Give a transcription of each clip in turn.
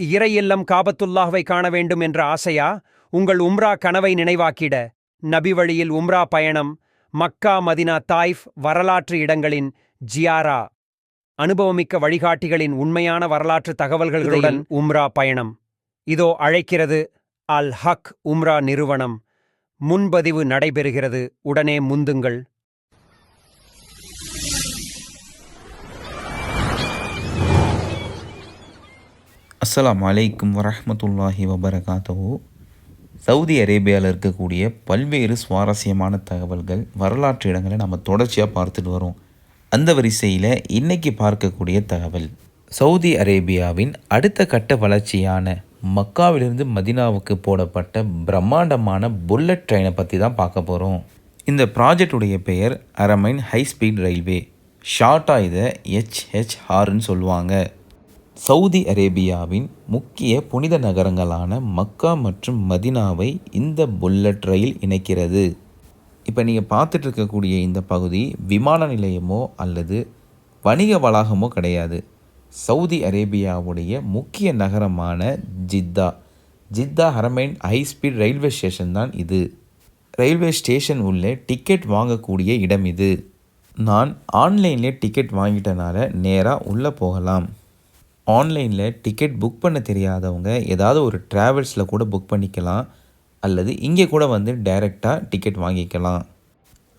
இறையில்லம் காபத்துல்லாஹ்வை காண வேண்டும் என்ற ஆசையா? உங்கள் உம்ரா கனவை நினைவாக்கிட. நபி வழியில் உம்ரா பயணம் மக்கா மதினா தாய்ஃப் வரலாற்று இடங்களின் ஜியாரா. அனுபவமிக்க வழிகாட்டிகளின் உண்மையான வரலாற்று தகவல்களுடன் உம்ரா பயணம். இதோ அழைக்கிறது அல் ஹக் உம்ரா நிறுவனம். முன்பதிவு நடைபெறுகிறது. உடனே முந்துங்கள். அஸ்லாம் அலைக்கும் வரஹ்மத்துல்லாஹி வபரகாத்தவோ சவுதி அரேபியாவில் இருக்கக்கூடிய பல்வேறு சுவாரஸ்யமான தகவல்கள் வரலாற்று இடங்களை நம்ம தொடர்ச்சியாக பார்த்துட்டு வரோம். அந்த வரிசையில் இன்றைக்கி பார்க்கக்கூடிய தகவல். சவுதி அரேபியாவின் அடுத்த கட்ட வளர்ச்சியான மக்காவிலிருந்து மதினாவுக்கு போடப்பட்ட பிரம்மாண்டமான புல்லட் ட்ரெயினை பற்றி தான் பார்க்க போகிறோம் இந்த ப்ராஜெக்டுடைய பெயர் அரமைன் ஹை ஸ்பீட் ரயில்வே. ஷார்ட்டாக இதை ஹெச்ஹெச்ஆர்னு சொல்லுவாங்க. சவுதி அரேபியாவின் முக்கிய புனித நகரங்களான மக்கா மற்றும் மதினாவை இந்த புல்லட் ரயில் இணைக்கிறது. இப்போ நீங்கள் பார்த்துட்டு இருக்கக்கூடிய இந்த பகுதி விமான நிலையமோ அல்லது வணிக வளாகமோ கிடையாது. சவுதி அரேபியாவுடைய முக்கிய நகரமான Jeddah. Jeddah Haramain high speed railway station தான் இது. ரயில்வே ஸ்டேஷன் உள்ளே டிக்கெட் வாங்கக்கூடிய இடம் இது. நான் ஆன்லைனில் டிக்கெட் வாங்கிட்டனால நேராக உள்ளே போகலாம். ஆன்லைனில் டிக்கெட் புக் பண்ண தெரியாதவங்க ஏதாவது ஒரு ட்ராவல்ஸில் கூட புக் பண்ணிக்கலாம். அல்லது இங்கே கூட வந்து டைரெக்டாக டிக்கெட் வாங்கிக்கலாம்.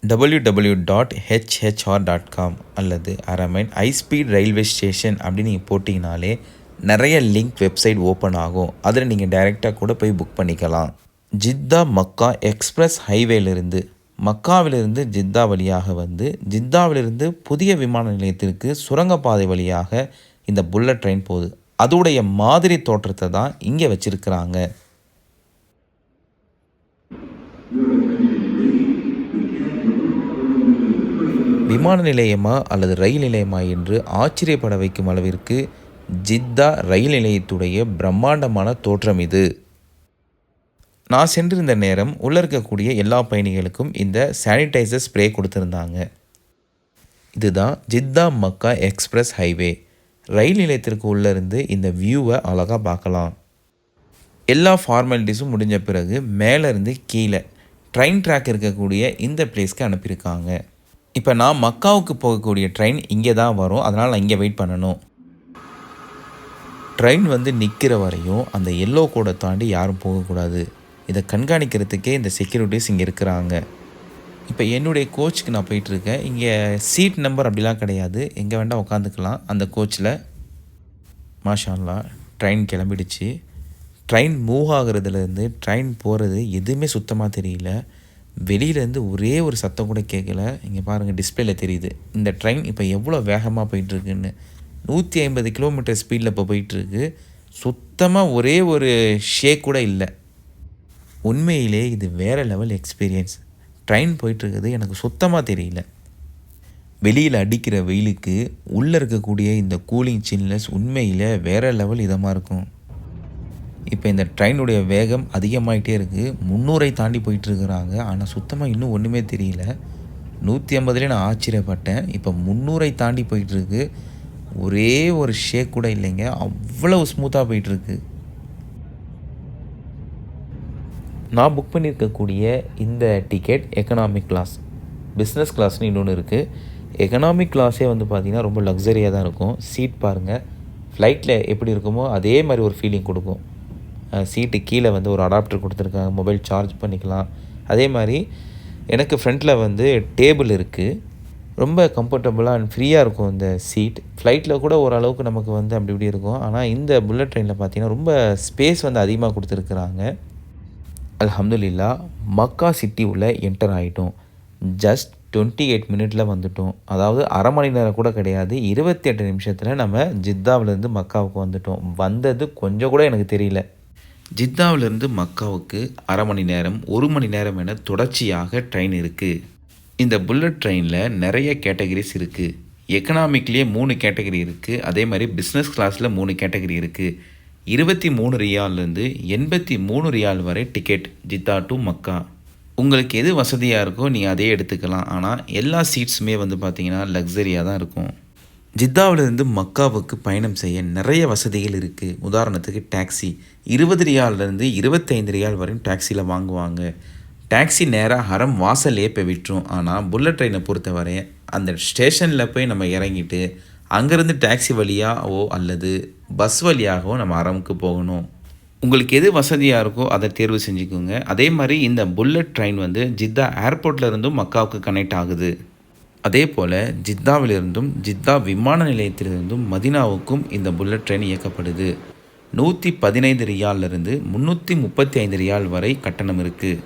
W W dot HHR dot com அல்லது அரமைன் ஹைஸ்பீட் ரயில்வே ஸ்டேஷன் அப்படின்னு நீங்கள் போட்டிங்கனாலே நிறைய லிங்க் வெப்சைட் ஓப்பன் ஆகும். அதில் நீங்கள் டைரெக்டாக கூட போய் புக் பண்ணிக்கலாம். ஜித்தா மக்கா எக்ஸ்பிரஸ் ஹைவேலிருந்து மக்காவிலிருந்து ஜித்தா வழியாக வந்து ஜித்தாவிலிருந்து புதிய விமான நிலையத்திற்கு சுரங்கப்பாதை வழியாக இந்த புல்லட் ட்ரெயின் போகுது. அதோடைய மாதிரி தோற்றத்தை தான் இங்கே வச்சிருக்கிறாங்க. விமான நிலையமா அல்லது ரயில் நிலையமா என்று ஆச்சரியப்பட வைக்கும் அளவிற்கு ஜித்தா ரயில் நிலையத்துடைய பிரம்மாண்டமான தோற்றம் இது. நான் சென்றிருந்த நேரம் உள்ளே இருக்கக்கூடிய எல்லா பயணிகளுக்கும் இந்த சானிடைசர் ஸ்ப்ரே கொடுத்துருந்தாங்க. இதுதான் ஜித்தா மக்கா எக்ஸ்பிரஸ் ஹைவே. ரயில் நிலையத்திற்கு உள்ளேருந்து இந்த வியூவை அழகாக பார்க்கலாம். எல்லா ஃபார்மாலிட்டிஸும் முடிஞ்ச பிறகு மேலேருந்து கீழே ட்ரெயின் ட்ராக் இருக்கக்கூடிய இந்த பிளேஸ்க்கு அனுப்பியிருக்காங்க. இப்போ நான் மக்காவுக்கு போகக்கூடிய ட்ரெயின் இங்கே தான் வரும். அதனால் நான் இங்கே வெயிட் பண்ணணும். ட்ரெயின் வந்து நிற்கிற வரையும் அந்த எல்லோ கோடை தாண்டி யாரும் போகக்கூடாது. இதை கண்காணிக்கிறதுக்கே இந்த செக்யூரிட்டிஸ் இங்கே இருக்கிறாங்க. இப்போ என்னுடைய கோச்சுக்கு நான் போயிட்டுருக்கேன். இங்கே சீட் நம்பர் அப்படிலாம் கிடையாது. எங்கே வேண்டாம் உட்காந்துக்கலாம் அந்த கோச்சில் மாஷால்லா ட்ரெயின் கிளம்பிடுச்சு. ட்ரெயின் மூவ் ஆகுறதுலேருந்து ட்ரெயின் போகிறது எதுவுமே சுத்தமாக தெரியல. வெளியிலேருந்து ஒரே ஒரு சத்தம் கூட கேட்கல இங்கே பாருங்கள் டிஸ்பிளேல தெரியுது. இந்த ட்ரெயின் இப்போ எவ்வளோ வேகமாக போயிட்டுருக்குன்னு. நூற்றி ஐம்பது கிலோமீட்டர் ஸ்பீடில் இப்போ போயிட்டுருக்கு. சுத்தமாக ஒரே ஒரு ஷேக் கூட இல்லை. உண்மையிலே இது வேறு லெவல் எக்ஸ்பீரியன்ஸ் ட்ரெயின் போயிட்டுருக்குது எனக்கு சுத்தமாக தெரியல. வெளியில் அடிக்கிற வெயிலுக்கு உள்ளே இருக்கக்கூடிய இந்த கூலிங் சில்னஸ் உண்மையில் வேறு லெவல் இதமாக இருக்கும். இப்போ இந்த ட்ரெயினுடைய வேகம் அதிகமாகிட்டே இருக்குது முந்நூறை தாண்டி போயிட்டுருக்குறாங்க. ஆனால் சுத்தமாக இன்னும் ஒன்றுமே தெரியல. நூற்றி ஐம்பதுலேயே நான் ஆச்சரியப்பட்டேன். இப்போ முந்நூறை தாண்டி போயிட்டுருக்கு. ஒரே ஒரு ஷேக் கூட இல்லைங்க. அவ்வளோ ஸ்மூத்தாக போயிட்டுருக்கு. நான் புக் பண்ணியிருக்கக்கூடிய இந்த டிக்கெட் எக்கனாமிக் கிளாஸ் பிஸ்னஸ் கிளாஸ்னு இன்னொன்று இருக்குது எக்கனாமிக் கிளாஸே வந்து பார்த்திங்கன்னா ரொம்ப லக்ஸரியாக தான் இருக்கும். சீட் பாருங்கள் ஃப்ளைட்டில் எப்படி இருக்குமோ அதே மாதிரி ஒரு ஃபீலிங் கொடுக்கும். சீட்டு கீழே வந்து ஒரு அடாப்டர் கொடுத்துருக்காங்க. மொபைல் சார்ஜ் பண்ணிக்கலாம். அதே மாதிரி எனக்கு ஃப்ரண்ட்டில் வந்து டேபிள் இருக்குது ரொம்ப கம்ஃபர்டபுளாக அண்ட் ஃப்ரீயாக இருக்கும் இந்த சீட் ஃப்ளைட்டில் கூட ஓரளவுக்கு நமக்கு வந்து அப்படி இப்படி இருக்கும். ஆனால் இந்த புல்லட் ட்ரெயினில் பார்த்தீங்கன்னா ரொம்ப ஸ்பேஸ் வந்து அதிகமாக கொடுத்துருக்குறாங்க. அல்ஹம்துலில்லா மக்கா சிட்டி உள்ள என்டர் ஆகிட்டோம் ஜஸ்ட் டுவெண்ட்டி எயிட் மினிட்ல வந்துட்டோம். அதாவது அரை மணி நேரம் கூட கிடையாது. இருபத்தி எட்டு நிமிஷத்தில் நம்ம ஜித்தாவிலேருந்து மக்காவுக்கு வந்துட்டோம். வந்தது கொஞ்சம் கூட எனக்கு தெரியல. ஜித்தாவிலேருந்து மக்காவுக்கு அரை மணி நேரம் ஒரு மணி நேரம் என தொடர்ச்சியாக ட்ரெயின் இருக்குது இந்த புல்லட் ட்ரெயினில் நிறைய கேட்டகரிஸ் இருக்குது எக்கனாமிக்லேயே மூணு கேட்டகரி இருக்குது அதே மாதிரி பிஸ்னஸ் கிளாஸில் மூணு கேட்டகரி இருக்குது இருபத்தி மூணு ரியால்லேருந்து எண்பத்தி மூணு ரியால் வரை டிக்கெட் ஜித்தா டு மக்கா. உங்களுக்கு எது வசதியாக இருக்கோ நீங்கள் அதே எடுத்துக்கலாம். ஆனால் எல்லா சீட்ஸுமே வந்து பார்த்தீங்கன்னா லக்ஸரியாக தான் இருக்கும். ஜித்தாவிலிருந்து மக்காவுக்கு பயணம் செய்ய நிறைய வசதிகள் இருக்குது உதாரணத்துக்கு டாக்ஸி இருபது ரியால்லேருந்து இருபத்தைந்து ரியால் வரையும் டாக்ஸியில் வாங்குவாங்க. டாக்ஸி நேராக ஹரம் வாசல்லையே போய் விட்டுரும். ஆனால் புல்லட் ட்ரெயினை பொறுத்தவரை அந்த ஸ்டேஷனில் போய் நம்ம இறங்கிட்டு அங்கேருந்து டாக்ஸி ஓ அல்லது பஸ் வழியாகவும் நம்ம அறமுக்கு போகணும். உங்களுக்கு எது வசதியாக இருக்கோ அதை தேர்வு செஞ்சுக்கோங்க. அதே மாதிரி இந்த புல்லட் ட்ரெயின் வந்து ஜித்தா ஏர்போர்ட்ல இருந்தும் மக்காவுக்கு கனெக்ட் ஆகுது. அதே போல் ஜித்தாவிலிருந்தும் ஜித்தா விமான நிலையத்திலிருந்தும் மதினாவுக்கும் இந்த புல்லட் ட்ரெயின் இயக்கப்படுது. நூற்றி பதினைந்து ரியாலிருந்து முந்நூற்றி முப்பத்தி ஐந்து ரியால் வரை கட்டணம் இருக்குது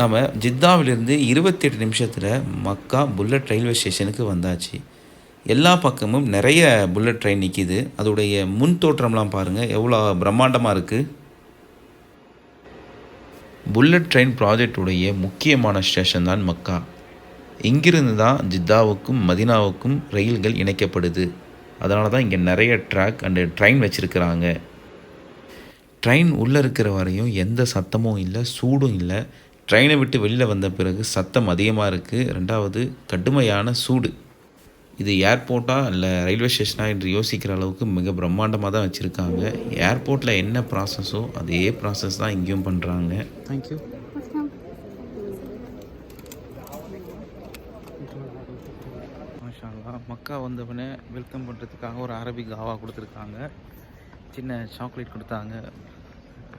நம்ம ஜித்தாவிலிருந்து இருபத்தெட்டு நிமிஷத்தில் மக்கா புல்லட் ரயில்வே ஸ்டேஷனுக்கு வந்தாச்சு. எல்லா பக்கமும் நிறைய புல்லட் ட்ரெயின் நிற்கிது அதோடைய முன் தோற்றம்லாம் பாருங்கள் எவ்வளோ பிரம்மாண்டமாக இருக்குது புல்லட் ட்ரெயின் ப்ராஜெக்டுடைய முக்கியமான ஸ்டேஷன் தான் மக்கா. இங்கிருந்து தான் ஜித்தாவுக்கும் மதினாவுக்கும் ரயில்கள் இணைக்கப்படுது. அதனால தான் இங்கே நிறைய ட்ராக் அண்டு ட்ரெயின் வச்சுருக்கிறாங்க. ட்ரெயின் உள்ளே இருக்கிற வரையும் எந்த சத்தமும் இல்லை சூடும் இல்லை. ட்ரெயினை விட்டு வெளியில் வந்த பிறகு சத்தம் அதிகமாக இருக்குது ரெண்டாவது கடுமையான சூடு. இது ஏர்போர்ட்டா இல்லை ரயில்வே ஸ்டேஷனா என்று யோசிக்கிற அளவுக்கு மிக பிரம்மாண்டமாக தான் வச்சுருக்காங்க. ஏர்போர்ட்டில் என்ன ப்ராசஸோ அதே ப்ராசஸ் தான் இங்கேயும் பண்ணுறாங்க தேங்க்யூ மாஷால்லா மக்கா வந்தவனே வெல்கம் பண்ணுறதுக்காக ஒரு அரபிக் காவா கொடுத்துருக்காங்க. சின்ன சாக்லேட் கொடுத்தாங்க.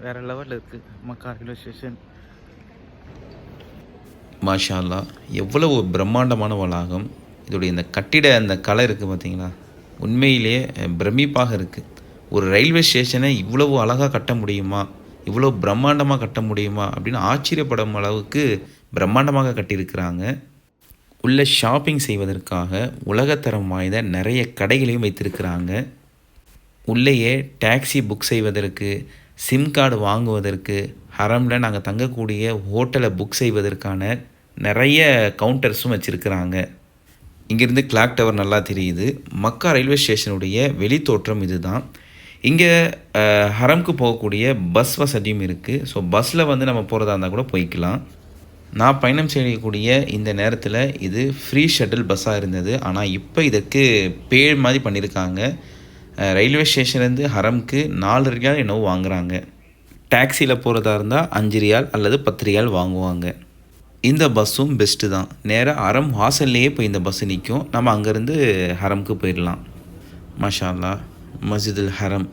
வேறு லெவலில் இருக்குது மக்கா ரயில்வே ஸ்டேஷன் மாஷா அல்லாஹ் எவ்வளவு பிரம்மாண்டமான வளாகம். இதோடைய இந்த கட்டிட அந்த கலை இருக்குது பார்த்தீங்களா உண்மையிலேயே பிரமிப்பாக இருக்குது ஒரு ரயில்வே ஸ்டேஷனை இவ்வளவு அழகாக கட்ட முடியுமா? இவ்வளோ பிரம்மாண்டமாக கட்ட முடியுமா? அப்படின்னு ஆச்சரியப்படும் அளவுக்கு பிரம்மாண்டமாக கட்டியிருக்கிறாங்க. உள்ள ஷாப்பிங் செய்வதற்காக உலகத்தரம் வாய்ந்த நிறைய கடைகளையும் வைத்திருக்கிறாங்க. உள்ளேயே டாக்ஸி புக் செய்வதற்கு சிம் கார்டு வாங்குவதற்கு ஹரமில் நாங்கள் தங்கக்கூடிய ஹோட்டலை புக் செய்வதற்கான நிறைய கவுண்டர்ஸும் வச்சுருக்கிறாங்க. இங்கேருந்து கிளாக் டவர் நல்லா தெரியுது. மக்கா ரயில்வே ஸ்டேஷனுடைய வெளித்தோற்றம் இதுதான். இங்கே ஹரம்க்கு போகக்கூடிய பஸ் வசதியும் இருக்குது ஸோ பஸ்ஸில் வந்து நம்ம போகிறதா இருந்தால் கூட போய்க்கலாம். நான் பயணம் செய்யக்கூடிய இந்த நேரத்தில் இது ஃப்ரீ ஷட்டில் பஸ்ஸாக இருந்தது. ஆனால் இப்போ இதற்கு பேழ் மாதிரி பண்ணியிருக்காங்க ரயில்வே ஸ்டேஷன்லேருந்து ஹரம்க்கு நாலு ரியால் என்னவோ வாங்குறாங்க. டாக்ஸியில் போகிறதா இருந்தால் அஞ்சு ரியால் அல்லது பத்து ரியால் வாங்குவாங்க. இந்த பஸ்ஸும் பெஸ்ட்டு தான். நேராக ஹரம் வாசல்லையே போய் இந்த பஸ்ஸு நிற்கும் நம்ம அங்கேருந்து ஹரம்க்கு போயிடலாம். மஷாலா மஸ்ஜிதுல் ஹரம்.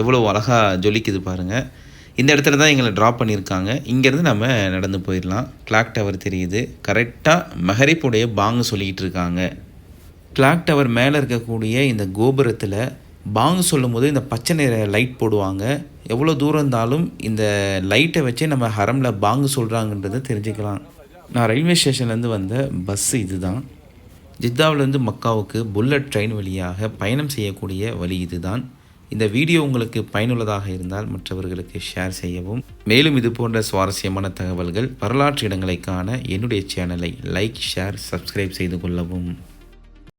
எவ்வளோ அழகாக ஜொலிக்குது பாருங்கள் இந்த இடத்துல தான் எங்களை ட்ராப் பண்ணியிருக்காங்க. இங்கேருந்து நம்ம நடந்து போயிடலாம். கிளாக் டவர் தெரியுது. கரெக்டாக மெஹரிப்புடைய பாங்கு சொல்லிக்கிட்டு இருக்காங்க. கிளாக் டவர் மேலே இருக்கக்கூடிய இந்த கோபுரத்தில் பாங்கு சொல்லும்போது இந்த பச்சை நிற லைட் போடுவாங்க. எவ்வளோ தூரம் இருந்தாலும் இந்த லைட்டை வச்சே நம்ம ஹரமில் பாங்கு சொல்கிறாங்கன்றதை தெரிஞ்சுக்கலாம். நான் ரயில்வே ஸ்டேஷன்லேருந்து வந்த பஸ்ஸு இதுதான். ஜித்தாவிலேருந்து மக்காவுக்கு புல்லட் ட்ரெயின் வழியாக பயணம் செய்யக்கூடிய வழி இதுதான். இந்த வீடியோ உங்களுக்கு பயனுள்ளதாக இருந்தால் மற்றவர்களுக்கு ஷேர் செய்யவும். மேலும் இது போன்ற சுவாரஸ்யமான தகவல்கள் வரலாற்று இடங்களை காண என்னுடைய சேனலை லைக் ஷேர் சப்ஸ்கிரைப் செய்து கொள்ளவும்.